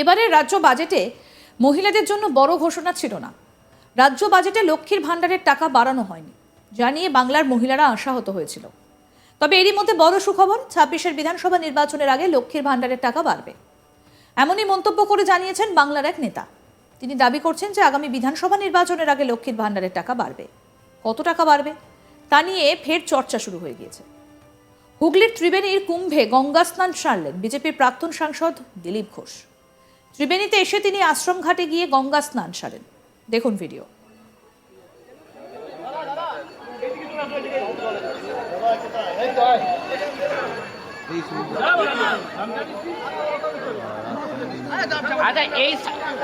এবারের রাজ্য বাজেটে মহিলাদের জন্য বড় ঘোষণা ছিল না। রাজ্য বাজেটে লক্ষ্মীর ভাণ্ডারের টাকা বাড়ানো হয়নি জানিয়ে বাংলার মহিলারা আশাহত হয়েছিল। তবে এরই মধ্যে বড় সুখবর, ছাব্বিশের বিধানসভা নির্বাচনের আগে লক্ষ্মীর ভাণ্ডারের টাকা বাড়বে। এমনই মন্তব্য করে জানিয়েছেন বাংলার এক নেতা। তিনি দাবি করছেন যে আগামী বিধানসভা নির্বাচনের আগে লক্ষ্মীর ভাণ্ডারের টাকা বাড়বে। কত টাকা বাড়বে? তা নিয়ে ফের চর্চা শুরু হয়ে গিয়েছে। হুগলির ত্রিবেণীর কুম্ভে গঙ্গা স্নান সারলেন বিজেপির প্রাক্তন সাংসদ দিলীপ ঘোষ। ত্রিবেণীতে এসে তিনি আশ্রম ঘাটে গিয়ে গঙ্গা স্নান সারেন। দেখুন ভিডিও আচ্ছা এই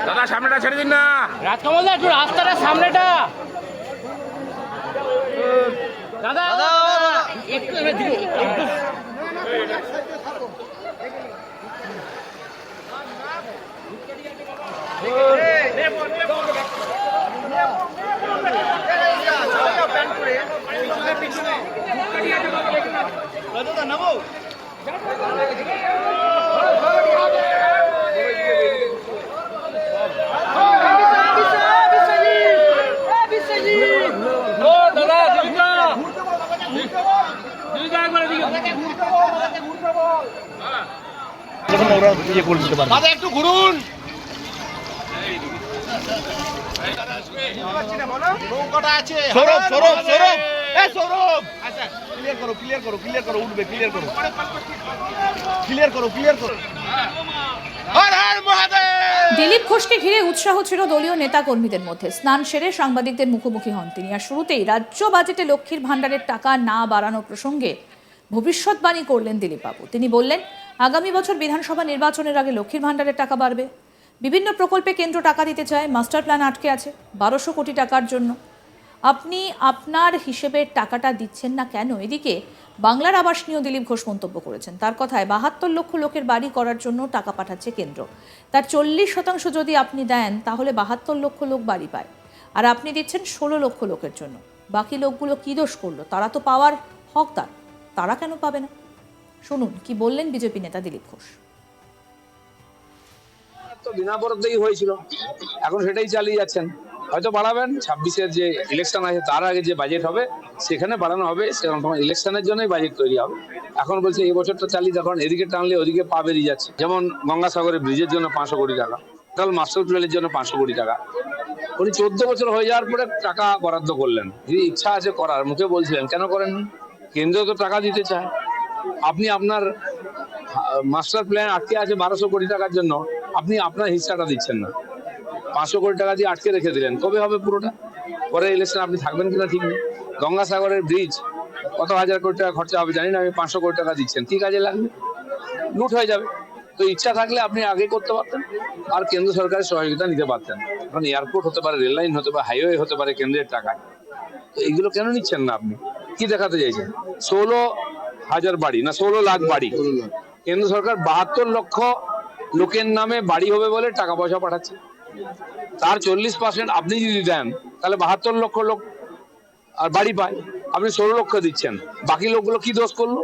দাদা সামনেটা ছেড়ে দিন না। রাজকমল দা একটু রাস্তাটা সামনেটা। দাদা একটু। এবার দিকে, একটু দাদা একটু ঘুরুন। নৌকাটা আছে। সৌরভ সৌরভ সৌরভ। এ সৌরভ। আচ্ছা ক্লিয়ার করো ক্লিয়ার করো ক্লিয়ার করো উঠবে ক্লিয়ার করো। ক্লিয়ার করো ক্লিয়ার করো। হর হর মহাদেব! দিলীপ ঘোষকে ঘিরে উৎসাহ ছিল দলীয় নেতা কর্মীদের মধ্যে। স্নান সেরে সাংবাদিকদের মুখোমুখি হন তিনি। আর শুরুতেই রাজ্য বাজেটে লক্ষ্মীর ভাণ্ডারের টাকা না বাড়ানো প্রসঙ্গে ভবিষ্যৎবাণী করলেন দিলীপবাবু। তিনি বললেন আগামী বছর বিধানসভা নির্বাচনের আগে লক্ষ্মীর ভাণ্ডারের টাকা বাড়বে। বিভিন্ন প্রকল্পে কেন্দ্র টাকা দিতে চায়, মাস্টার প্ল্যান আটকে আছে, বারোশো কোটি টাকার জন্য। আপনি আপনার হিসেবে টাকাটা দিচ্ছেন না কেন? এদিকে বাংলার আবাস নিয়েও দিলীপ ঘোষ মন্তব্য করেছেন। তার কথায়, বাহাত্তর লক্ষ লোকের বাড়ি করার জন্য টাকা পাঠাচ্ছে কেন্দ্র। তার চল্লিশ শতাংশ যদি আপনি দেন, তাহলে বাহাত্তর লক্ষ লোক বাড়ি পায়। আর আপনি দিচ্ছেন ষোলো লক্ষ লোকের জন্য। বাকি লোকগুলো কী দোষ করল? তারা তো পাওয়ার হকদার তারা কেন পাবে না? শুনুন, কি বললেন বিজেপি নেতা দিলীপ ঘোষ। তো বিনা বরাদ্দই হয়েছিল। এখন সেটাই চালিয়ে যাচ্ছেন। হয়তো বাড়াবেন, ছাব্বিশের যে ইলেকশন আছে তার আগে যে বাজেট হবে, সেখানে বাড়ানো হবে, সেরকম ইলেকশনের জন্যই বাজেট তৈরি হবে। এখন বলছে, এই বছরটা চালিয়ে দেখুন এদিকে টানলে ওদিকে পা বেরিয়ে যাচ্ছে। যেমন গঙ্গাসাগরের ব্রিজের জন্য পাঁচশো কোটি টাকা তাহলে মাস্টার প্ল্যানের জন্য পাঁচশো কোটি টাকা। উনি চোদ্দ বছর হয়ে যাওয়ার পরে টাকা বরাদ্দ করলেন। যদি ইচ্ছা আছে করার, মুখে বলছিলেন, কেন করেননি? কেন্দ্র তো টাকা দিতে চায়। আপনি আপনার মাস্টার প্ল্যান আটকে আছে বারোশো কোটি টাকার জন্য। আপনি আপনার হিস্সাটা দিচ্ছেন না। পাঁচশো কোটি টাকা দিয়ে আটকে রেখে দিলেন। কবে হবে পুরোটা? পরে ইলেকশন আপনি থাকবেন কিনা ঠিক নেই। গঙ্গাসাগরের ব্রিজ কত হাজার কোটি টাকা খরচা হবে জানি না, আমি পাঁচশো কোটি টাকা দিচ্ছেন। কি কাজে লাগবে? লুট হয়ে যাবে। তো ইচ্ছা থাকলে আপনি আগে করতে পারতেন, আর কেন্দ্র সরকারের সহযোগিতা নিতে পারতেন। এখন এয়ারপোর্ট হতে পারে রেল লাইন হতে পারে হাইওয়ে হতে পারে কেন্দ্রের টাকায়। তো এইগুলো কেন নিচ্ছেন না আপনি? কি দেখাতে চাইছেন? ষোলো হাজার বাড়ি না ষোলো লাখ বাড়ি? কেন্দ্র সরকার বাহাত্তর লক্ষ লোকের নামে বাড়ি হবে বলে টাকা পয়সা পাঠাচ্ছে। তার চল্লিশ পার্সেন্ট আপনি যদি দেন, তাহলে বাহাত্তর লক্ষ লোক আর বাড়ি পায়। আপনি ষোলো লক্ষ দিচ্ছেন। বাকি লোকগুলো কি দোষ করল?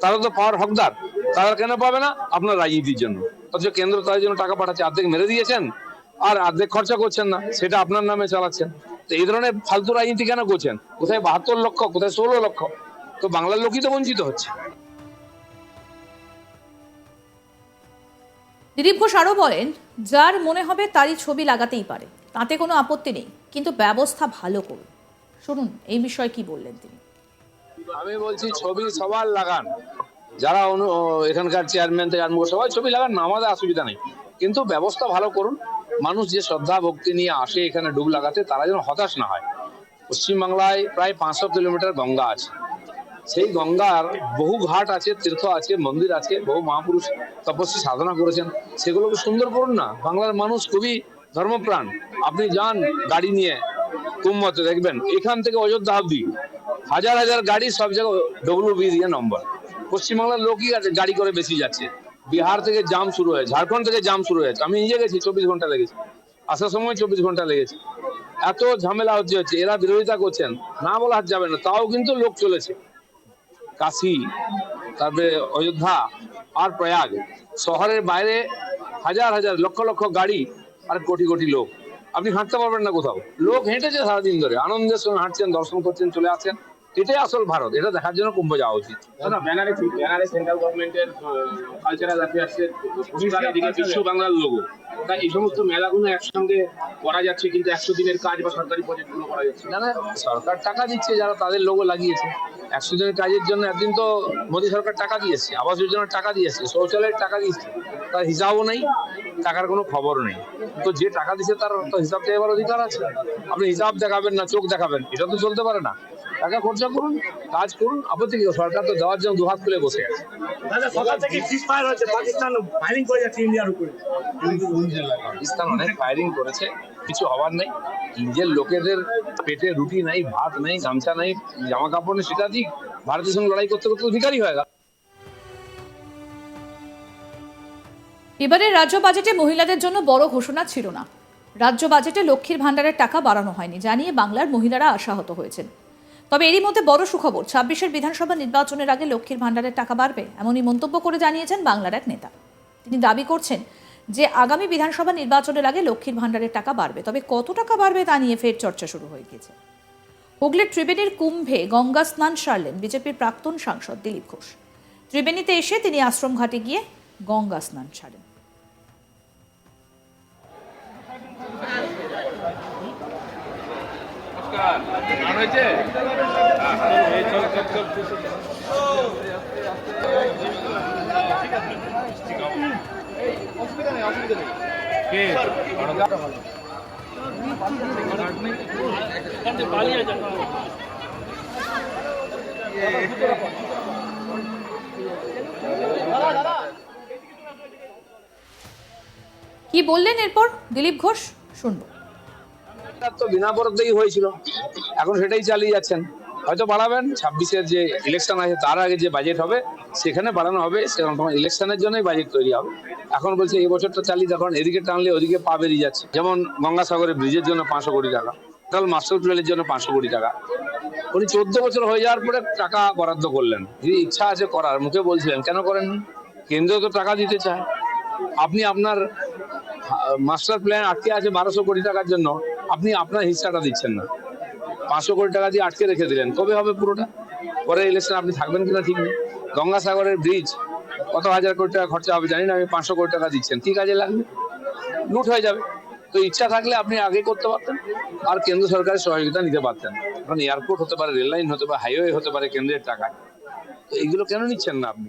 তারা তো পাওয়ার হকদার। তারা কেন পাবে না? আপনার রাজনীতির জন্য। অথচ কেন্দ্র তাদের জন্য টাকা পাঠাচ্ছে অর্ধেক মেরে দিয়েছেন আর অর্ধেক খরচা করছেন না। সেটা আপনার নামে চালাচ্ছেন। তো এই ধরনের ফালতু রাজনীতি কেন করছেন? কোথায় বাহাত্তর লক্ষ, কোথায় ষোলো লক্ষ? তো বাংলার লোকই তো বঞ্চিত হচ্ছে। দিলীপ ঘোষ আরও বলেন, যার মনে হবে তারই ছবি লাগাতেই পারে, তাতে কোনো আপত্তি নেই, কিন্তু ব্যবস্থা ভালো করুন। শুনুন, এই বিষয়ে কি বললেন তিনি। আমি বলছি ছবি সবার লাগান। যারা এখানকার চেয়ারম্যান থেকে আরম্ভ সবাই ছবি লাগান, না আমাদের অসুবিধা নেই। কিন্তু ব্যবস্থা ভালো করুন, মানুষ যে শ্রদ্ধা, ভক্তি নিয়ে আসে এখানে ডুব লাগাতে, তারা যেন হতাশ না হয়। পশ্চিমবাংলায় প্রায় পাঁচশো কিলোমিটার গঙ্গা আছে। সেই গঙ্গার বহু ঘাট আছে, তীর্থ আছে, মন্দির আছে, বহু মহাপুরুষ তপস্বী সাধনা করেছেন। সেগুলোকে সুন্দর করুন না? বাংলার মানুষ খুবই ধর্মপ্রাণ। আপনি যান গাড়ি নিয়ে, কুম্ভতে দেখবেন, এখান থেকে অযোধ্যা অব্দি হাজার হাজার গাড়ি সব জায়গায় ডব্লিউ বি দিয়ে নম্বর পশ্চিমবাংলার লোকই আছে গাড়ি করে বেশি যাচ্ছে। বিহার থেকে জাম শুরু হয়েছে, ঝাড়খণ্ড থেকে জাম শুরু হয়েছে। আমি নিজে গেছি, চব্বিশ ঘণ্টা লেগেছে। আসার সময় চব্বিশ ঘণ্টা লেগেছে। এত ঝামেলা হচ্ছে হচ্ছে, এরা বিরোধিতা করছেন, না বলা যাবে না, তাও কিন্তু লোক চলেছে। কাশী, তারপরে অযোধ্যা আর প্রয়াগ। শহরের বাইরে হাজার হাজার, লক্ষ লক্ষ গাড়ি আর কোটি কোটি লোক। আপনি হাঁটতে পারবেন না কোথাও। লোক হেঁটেছে সারাদিন ধরে। আনন্দের সঙ্গে হাঁটছেন, দর্শন করছেন, চলে আসছেন। এটাই আসল ভারত এটা দেখার জন্য কুম্ভ যাওয়া উচিত। ব্যানারে ব্যানারে সেন্ট্রাল গভর্নমেন্টের কালচারাল অ্যাফেয়ার্সের পুরস্কার বিশ্ব বাংলার লোগো তাই এই সমস্ত মেলাগুলো একসঙ্গে করা যাচ্ছে কিন্তু একশো দিনের কাজ বা সরকারি প্রজেক্টগুলো করা যাচ্ছে না। সরকার টাকা দিচ্ছে যারা তাদের লোগো লাগিয়েছে। একশো জনের কাজের জন্য একদিন তো মোদী সরকার টাকা দিয়েছে আবাস যোজনার টাকা দিয়েছে শৌচালয়ের টাকা দিয়েছে তার হিসাবও নেই টাকার কোনো খবর নেই। তো যে টাকা দিচ্ছে তার তো হিসাব দেওয়ার অধিকার আছে। আপনি হিসাব দেখাবেন না চোখ দেখাবেন এটা তো চলতে পারে না। টাকা খরচা করুন কাজ করুন আপত্তি কি সরকার তো দেওয়ার জন্য দুহাত খুলে বসে আছে। দাদা সকাল থেকে হয়েছে পাকিস্তান ফায়ারিং করে যাচ্ছে ইন্ডিয়ার উপরে। পাকিস্তান অনেক ফায়ারিং করেছে কিছু হওয়ার নেই। নিজের লোকেদের পেটে রুটি নাই ভাত নেই গামছা নেই জামা কাপড় নেই সেটা দিক ভারতের সঙ্গে লড়াই করতে করতে অধিকারী হয়ে গেল। এবারের রাজ্য বাজেটে মহিলাদের জন্য বড় ঘোষণা ছিল না। রাজ্য বাজেটে লক্ষ্মীর ভাণ্ডারের টাকা বাড়ানো হয়নি জানিয়ে বাংলার মহিলারা আশাহত হয়েছেন। তবে এরই মধ্যে বড় সুখবর, ছাব্বিশের বিধানসভা নির্বাচনের আগে লক্ষ্মীর ভাণ্ডারের টাকা বাড়বে, এমনই মন্তব্য করে জানিয়েছেন বাংলার এক নেতা। তিনি দাবি করছেন যে, আগামী বিধানসভা নির্বাচনের আগে লক্ষ্মীর ভাণ্ডারের টাকা বাড়বে, তবে কত টাকা বাড়বে তা নিয়ে ফের চর্চা শুরু হয়ে গিয়েছে। হুগলির ত্রিবেণীর কুম্ভে গঙ্গা স্নান সারলেন বিজেপির প্রাক্তন সাংসদ দিলীপ ঘোষ। ত্রিবেণীতে এসে তিনি আশ্রম ঘাটে গিয়ে গঙ্গা স্নান সারেন। কি বললেন এরপর? দিলীপ ঘোষ শুনব। সরকার তো বিনা বরাদ্দেই হয়েছিল। এখন সেটাই চালিয়ে যাচ্ছেন। হয়তো বাড়াবেন, ছাব্বিশের যে ইলেকশন আছে তার আগে যে বাজেট হবে, সেখানে বাড়ানো হবে, সেরকম ইলেকশনের জন্যই বাজেট তৈরি হবে। এখন বলছে, এই বছরটা চালিয়ে দেখুন, এদিকে টানলে ওদিকে পা বেরিয়ে যাচ্ছে। যেমন গঙ্গাসাগরের ব্রিজের জন্য পাঁচশো কোটি টাকা তাহলে মাস্টার প্ল্যানের জন্য পাঁচশো কোটি টাকা। উনি চোদ্দ বছর হয়ে যাওয়ার পরে টাকা বরাদ্দ করলেন। যদি ইচ্ছা আছে করার, মুখে বলছিলেন, কেন করেননি কেন্দ্র তো টাকা দিতে চায়। আপনি আপনার মাস্টার প্ল্যান আটকে আছে বারোশো কোটি টাকার জন্য। আপনি আপনার হিস্সাটা দিচ্ছেন না। পাঁচশো কোটি টাকা দিয়ে আটকে রেখে দিলেন। কবে হবে পুরোটা? পরে ইলেকশন আপনি থাকবেন কিনা ঠিক নেই। গঙ্গাসাগরের ব্রিজ কত হাজার কোটি টাকা খরচা হবে জানি না, আমি পাঁচশো কোটি টাকা দিচ্ছেন। কি কাজে লাগবে? লুট হয়ে যাবে। তো ইচ্ছা থাকলে আপনি আগে করতে পারতেন, আর কেন্দ্র সরকারের সহযোগিতা নিতে পারতেন। কারণ এয়ারপোর্ট হতে পারে রেল লাইন হতে পারে হাইওয়ে হতে পারে কেন্দ্রের টাকায়। তো এইগুলো কেন নিচ্ছেন না আপনি?